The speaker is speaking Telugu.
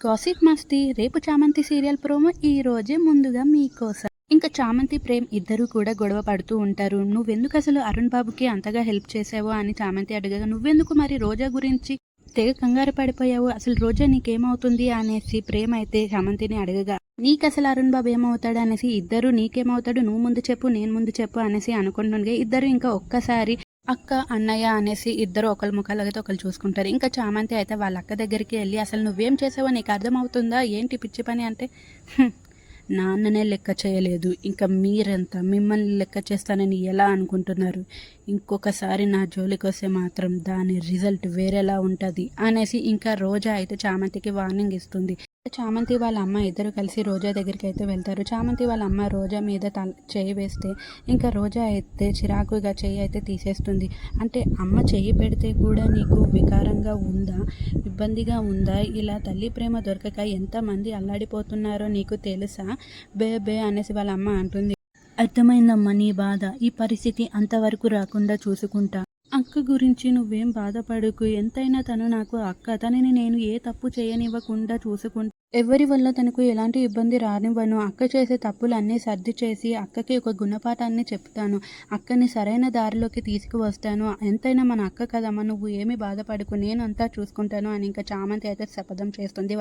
గాసిప్ మస్తి రేపు చామంతి సీరియల్ ప్రోమో ఈ రోజే ముందుగా మీకోసం. ఇంకా చామంతి ప్రేమ్ ఇద్దరు కూడా గొడవ పడుతూ ఉంటారు. నువ్వెందుకు అసలు అరుణ్ బాబుకి అంతగా హెల్ప్ చేసావో అని చామంతి అడగగా నువ్వెందుకు మరి రోజా గురించి తెగ కంగారు పడిపోయావు? అసలు రోజా నీకేమవుతుంది అనేసి ప్రేమ్ అయితే చామంతిని అడగగా నీకు అసలు అరుణ్ బాబు ఏమవుతాడు అనేసి ఇద్దరు నీకేమవుతాడు నువ్వు ముందు చెప్పు నేను ముందు చెప్పు అనేసి అనుకుంటుండగా ఇద్దరు ఇంకా ఒక్కసారి అక్క అన్నయ్య అనేసి ఇద్దరు ఒకరి ముఖాలైతే ఒకరు చూసుకుంటారు. ఇంకా చామంతి అయితే వాళ్ళ అక్క దగ్గరికి వెళ్ళి అసలు నువ్వేం చేసావో నీకు అర్థమవుతుందా? ఏంటి పిచ్చి పని? అంటే నాన్ననే లెక్క చేయలేదు. ఇంకా మీరెంత మిమ్మల్ని లెక్క చేస్తానని ఎలా అనుకుంటున్నారు? ఇంకొకసారి నా జోలికి వస్తే మాత్రం దాని రిజల్ట్ వేరేలా ఉంటుంది. అనేసి ఇంకా రోజా అయితే చామంతికి వార్నింగ్ ఇస్తుంది. చామంతి వాళ్ళ అమ్మ ఇద్దరు కలిసి రోజా దగ్గరికి అయితే వెళ్తారు. చామంతి వాళ్ళ అమ్మ రోజా మీద తల చేయి వేస్తే ఇంకా రోజా అయితే చిరాకుగా చేయి అయితే తీసేస్తుంది. అంటే అమ్మ చేయి పెడితే కూడా నీకు వికారంగా ఉందా? ఇబ్బందిగా ఉందా? ఇలా తల్లి ప్రేమ దొరకక ఎంతమంది అల్లాడిపోతున్నారో నీకు తెలుసా? బే బే అనేసి వాళ్ళ అమ్మ అంటుంది. అర్థమైందమ్మా నీ బాధ. ఈ పరిస్థితి అంతవరకు రాకుండా చూసుకుంటా. అక్క గురించి నువ్వేం బాధపడకు. ఎంతైనా తను నాకు అక్క. తనని నేను ఏ తప్పు చేయనివ్వకుండా చూసుకుంటా. ఎవరి వల్ల తనకు ఎలాంటి ఇబ్బంది రానివ్వను. అక్క చేసే తప్పులన్నీ సర్ది చేసి అక్కకి ఒక గుణపాఠాన్ని చెప్తాను. అక్కని సరైన దారిలోకి తీసుకువస్తాను. ఎంతైనా మన అక్క కదమ్మా. నువ్వు ఏమి బాధపడకు. నేను అంతా చూసుకుంటాను అని ఇంకా చామంతి అయితే శపథం చేస్తుంది.